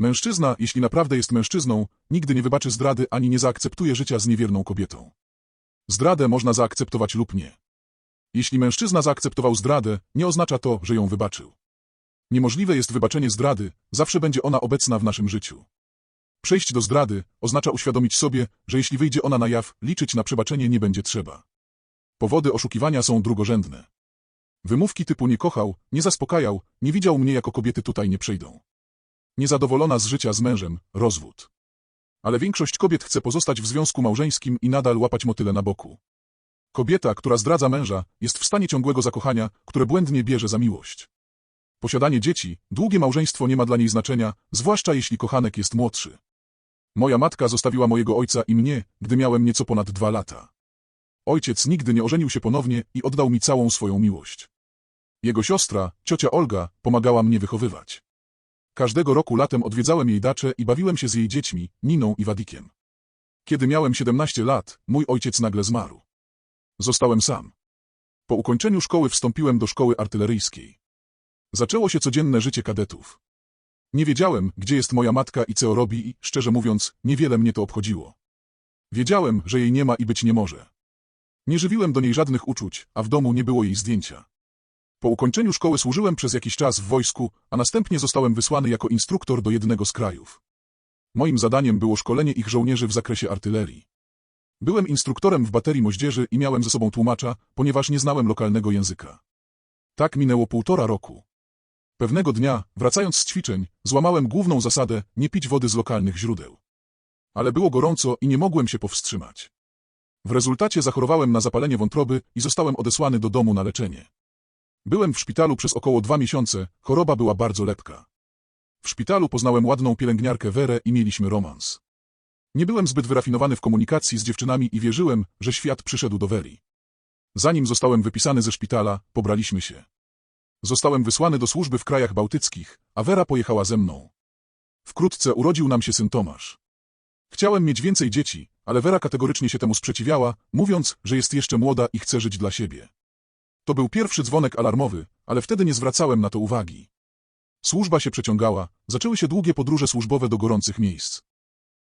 Mężczyzna, jeśli naprawdę jest mężczyzną, nigdy nie wybaczy zdrady ani nie zaakceptuje życia z niewierną kobietą. Zdradę można zaakceptować lub nie. Jeśli mężczyzna zaakceptował zdradę, nie oznacza to, że ją wybaczył. Niemożliwe jest wybaczenie zdrady, zawsze będzie ona obecna w naszym życiu. Przejść do zdrady oznacza uświadomić sobie, że jeśli wyjdzie ona na jaw, liczyć na przebaczenie nie będzie trzeba. Powody oszukiwania są drugorzędne. Wymówki typu nie kochał, nie zaspokajał, nie widział mnie jako kobiety tutaj nie przejdą. Niezadowolona z życia z mężem, rozwód. Ale większość kobiet chce pozostać w związku małżeńskim i nadal łapać motyle na boku. Kobieta, która zdradza męża, jest w stanie ciągłego zakochania, które błędnie bierze za miłość. Posiadanie dzieci, długie małżeństwo nie ma dla niej znaczenia, zwłaszcza jeśli kochanek jest młodszy. Moja matka zostawiła mojego ojca i mnie, gdy miałem nieco ponad dwa lata. Ojciec nigdy nie ożenił się ponownie i oddał mi całą swoją miłość. Jego siostra, ciocia Olga, pomagała mnie wychowywać. Każdego roku latem odwiedzałem jej dacze i bawiłem się z jej dziećmi, Niną i Wadikiem. Kiedy miałem 17 lat, mój ojciec nagle zmarł. Zostałem sam. Po ukończeniu szkoły wstąpiłem do szkoły artyleryjskiej. Zaczęło się codzienne życie kadetów. Nie wiedziałem, gdzie jest moja matka i co robi i, szczerze mówiąc, niewiele mnie to obchodziło. Wiedziałem, że jej nie ma i być nie może. Nie żywiłem do niej żadnych uczuć, a w domu nie było jej zdjęcia. Po ukończeniu szkoły służyłem przez jakiś czas w wojsku, a następnie zostałem wysłany jako instruktor do jednego z krajów. Moim zadaniem było szkolenie ich żołnierzy w zakresie artylerii. Byłem instruktorem w baterii moździerzy i miałem ze sobą tłumacza, ponieważ nie znałem lokalnego języka. Tak minęło półtora roku. Pewnego dnia, wracając z ćwiczeń, złamałem główną zasadę nie pić wody z lokalnych źródeł. Ale było gorąco i nie mogłem się powstrzymać. W rezultacie zachorowałem na zapalenie wątroby i zostałem odesłany do domu na leczenie. Byłem w szpitalu przez około dwa miesiące, choroba była bardzo lepka. W szpitalu poznałem ładną pielęgniarkę Werę i mieliśmy romans. Nie byłem zbyt wyrafinowany w komunikacji z dziewczynami i wierzyłem, że świat przyszedł do Weri. Zanim zostałem wypisany ze szpitala, pobraliśmy się. Zostałem wysłany do służby w krajach bałtyckich, a Wera pojechała ze mną. Wkrótce urodził nam się syn Tomasz. Chciałem mieć więcej dzieci, ale Wera kategorycznie się temu sprzeciwiała, mówiąc, że jest jeszcze młoda i chce żyć dla siebie. To był pierwszy dzwonek alarmowy, ale wtedy nie zwracałem na to uwagi. Służba się przeciągała, zaczęły się długie podróże służbowe do gorących miejsc.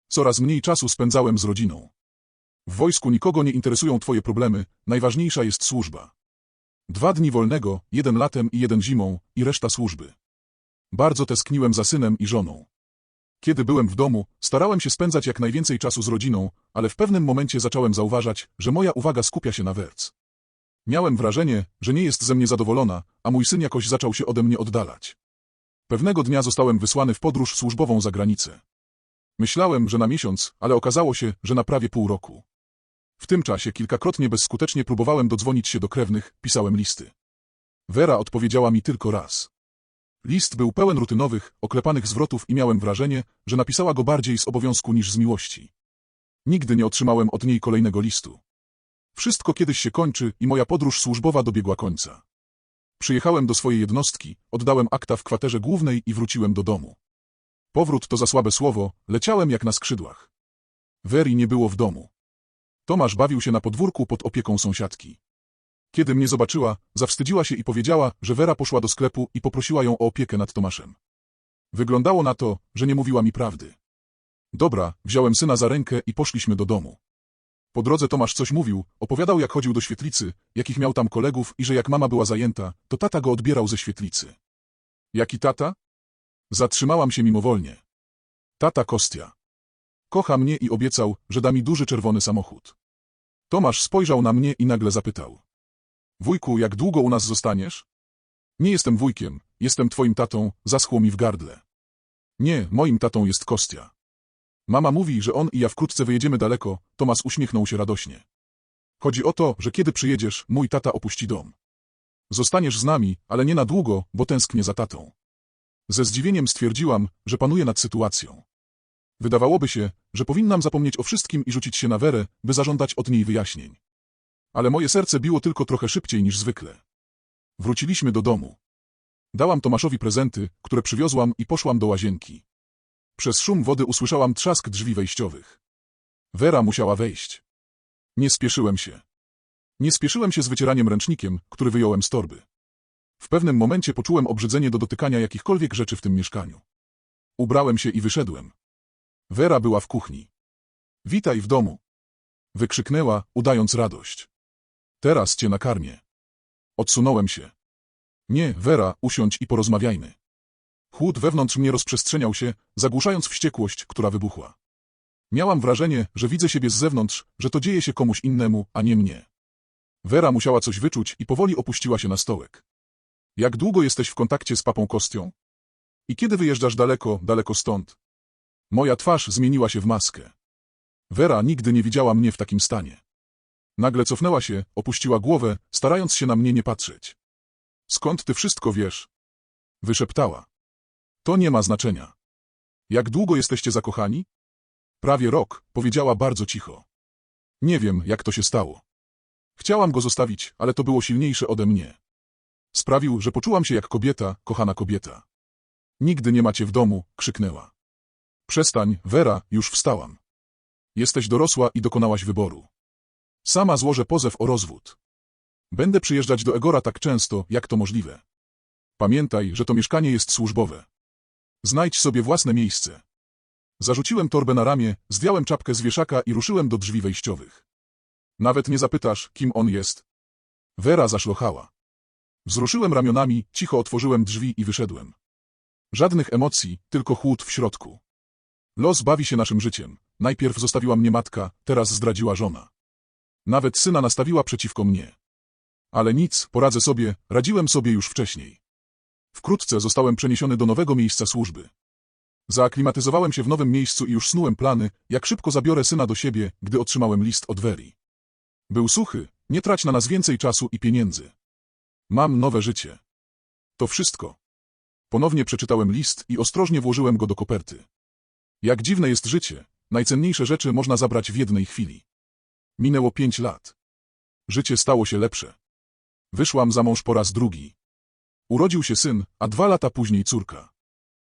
Coraz mniej czasu spędzałem z rodziną. W wojsku nikogo nie interesują twoje problemy, najważniejsza jest służba. Dwa dni wolnego, jeden latem i jeden zimą, i reszta służby. Bardzo tęskniłem za synem i żoną. Kiedy byłem w domu, starałem się spędzać jak najwięcej czasu z rodziną, ale w pewnym momencie zacząłem zauważać, że moja uwaga skupia się na werc. Miałem wrażenie, że nie jest ze mnie zadowolona, a mój syn jakoś zaczął się ode mnie oddalać. Pewnego dnia zostałem wysłany w podróż służbową za granicę. Myślałem, że na miesiąc, ale okazało się, że na prawie pół roku. W tym czasie kilkakrotnie bezskutecznie próbowałem dodzwonić się do krewnych, pisałem listy. Wera odpowiedziała mi tylko raz. List był pełen rutynowych, oklepanych zwrotów i miałem wrażenie, że napisała go bardziej z obowiązku niż z miłości. Nigdy nie otrzymałem od niej kolejnego listu. Wszystko kiedyś się kończy i moja podróż służbowa dobiegła końca. Przyjechałem do swojej jednostki, oddałem akta w kwaterze głównej i wróciłem do domu. Powrót to za słabe słowo, leciałem jak na skrzydłach. Weri nie było w domu. Tomasz bawił się na podwórku pod opieką sąsiadki. Kiedy mnie zobaczyła, zawstydziła się i powiedziała, że Wera poszła do sklepu i poprosiła ją o opiekę nad Tomaszem. Wyglądało na to, że nie mówiła mi prawdy. Dobra, wziąłem syna za rękę i poszliśmy do domu. Po drodze Tomasz coś mówił, opowiadał jak chodził do świetlicy, jakich miał tam kolegów i że jak mama była zajęta, to tata go odbierał ze świetlicy. Jaki tata? Zatrzymałam się mimowolnie. Tata Kostia. Kocha mnie i obiecał, że da mi duży czerwony samochód. Tomasz spojrzał na mnie i nagle zapytał. Wujku, jak długo u nas zostaniesz? Nie jestem wujkiem, jestem twoim tatą, zaschło mi w gardle. Nie, moim tatą jest Kostia. Mama mówi, że on i ja wkrótce wyjedziemy daleko, Tomas uśmiechnął się radośnie. Chodzi o to, że kiedy przyjedziesz, mój tata opuści dom. Zostaniesz z nami, ale nie na długo, bo tęsknię za tatą. Ze zdziwieniem stwierdziłam, że panuję nad sytuacją. Wydawałoby się, że powinnam zapomnieć o wszystkim i rzucić się na Werę, by zażądać od niej wyjaśnień. Ale moje serce biło tylko trochę szybciej niż zwykle. Wróciliśmy do domu. Dałam Tomaszowi prezenty, które przywiozłam i poszłam do łazienki. Przez szum wody usłyszałam trzask drzwi wejściowych. Wera musiała wejść. Nie spieszyłem się. Nie spieszyłem się z wycieraniem ręcznikiem, który wyjąłem z torby. W pewnym momencie poczułem obrzydzenie do dotykania jakichkolwiek rzeczy w tym mieszkaniu. Ubrałem się i wyszedłem. Wera była w kuchni. Witaj w domu. Wykrzyknęła, udając radość. Teraz cię nakarmię. Odsunąłem się. Nie, Wera, usiądź i porozmawiajmy. Chłód wewnątrz mnie rozprzestrzeniał się, zagłuszając wściekłość, która wybuchła. Miałam wrażenie, że widzę siebie z zewnątrz, że to dzieje się komuś innemu, a nie mnie. Wera musiała coś wyczuć i powoli opuściła się na stołek. Jak długo jesteś w kontakcie z papą Kostią? I kiedy wyjeżdżasz daleko, daleko stąd? Moja twarz zmieniła się w maskę. Wera nigdy nie widziała mnie w takim stanie. Nagle cofnęła się, opuściła głowę, starając się na mnie nie patrzeć. Skąd ty wszystko wiesz? Wyszeptała. To nie ma znaczenia. Jak długo jesteście zakochani? Prawie rok, powiedziała bardzo cicho. Nie wiem, jak to się stało. Chciałam go zostawić, ale to było silniejsze ode mnie. Sprawił, że poczułam się jak kobieta, kochana kobieta. Nigdy nie macie w domu, krzyknęła. Przestań, Wera, już wstałam. Jesteś dorosła i dokonałaś wyboru. Sama złożę pozew o rozwód. Będę przyjeżdżać do Egora tak często, jak to możliwe. Pamiętaj, że to mieszkanie jest służbowe. Znajdź sobie własne miejsce. Zarzuciłem torbę na ramię, zdjąłem czapkę z wieszaka i ruszyłem do drzwi wejściowych. Nawet nie zapytasz, kim on jest. Wera zaszlochała. Wzruszyłem ramionami, cicho otworzyłem drzwi i wyszedłem. Żadnych emocji, tylko chłód w środku. Los bawi się naszym życiem. Najpierw zostawiła mnie matka, teraz zdradziła żona. Nawet syna nastawiła przeciwko mnie. Ale nic, poradzę sobie, radziłem sobie już wcześniej. Wkrótce zostałem przeniesiony do nowego miejsca służby. Zaaklimatyzowałem się w nowym miejscu i już snułem plany, jak szybko zabiorę syna do siebie, gdy otrzymałem list od Weri. Był suchy, nie trać na nas więcej czasu i pieniędzy. Mam nowe życie. To wszystko. Ponownie przeczytałem list i ostrożnie włożyłem go do koperty. Jak dziwne jest życie, najcenniejsze rzeczy można zabrać w jednej chwili. Minęło pięć lat. Życie stało się lepsze. Wyszłam za mąż po raz drugi. Urodził się syn, a dwa lata później córka.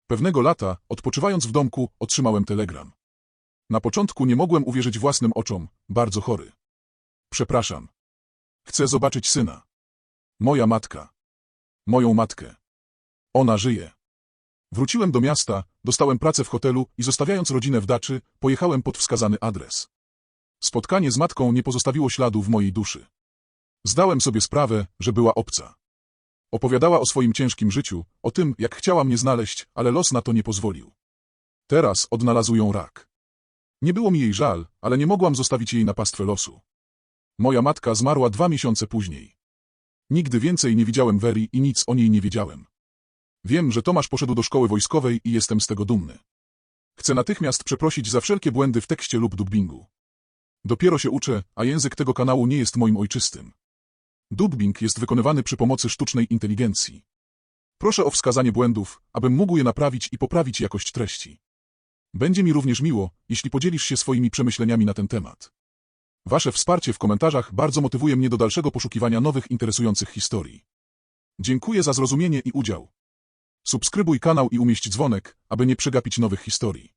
Pewnego lata, odpoczywając w domku, otrzymałem telegram. Na początku nie mogłem uwierzyć własnym oczom, bardzo chory. Przepraszam. Chcę zobaczyć syna. Moja matka. Moją matkę. Ona żyje. Wróciłem do miasta, dostałem pracę w hotelu i zostawiając rodzinę w daczy, pojechałem pod wskazany adres. Spotkanie z matką nie pozostawiło śladu w mojej duszy. Zdałem sobie sprawę, że była obca. Opowiadała o swoim ciężkim życiu, o tym, jak chciała mnie znaleźć, ale los na to nie pozwolił. Teraz odnalazł ją rak. Nie było mi jej żal, ale nie mogłam zostawić jej na pastwę losu. Moja matka zmarła dwa miesiące później. Nigdy więcej nie widziałem Weri i nic o niej nie wiedziałem. Wiem, że Tomasz poszedł do szkoły wojskowej i jestem z tego dumny. Chcę natychmiast przeprosić za wszelkie błędy w tekście lub dubbingu. Dopiero się uczę, a język tego kanału nie jest moim ojczystym. Dubbing jest wykonywany przy pomocy sztucznej inteligencji. Proszę o wskazanie błędów, abym mógł je naprawić i poprawić jakość treści. Będzie mi również miło, jeśli podzielisz się swoimi przemyśleniami na ten temat. Wasze wsparcie w komentarzach bardzo motywuje mnie do dalszego poszukiwania nowych interesujących historii. Dziękuję za zrozumienie i udział. Subskrybuj kanał i umieść dzwonek, aby nie przegapić nowych historii.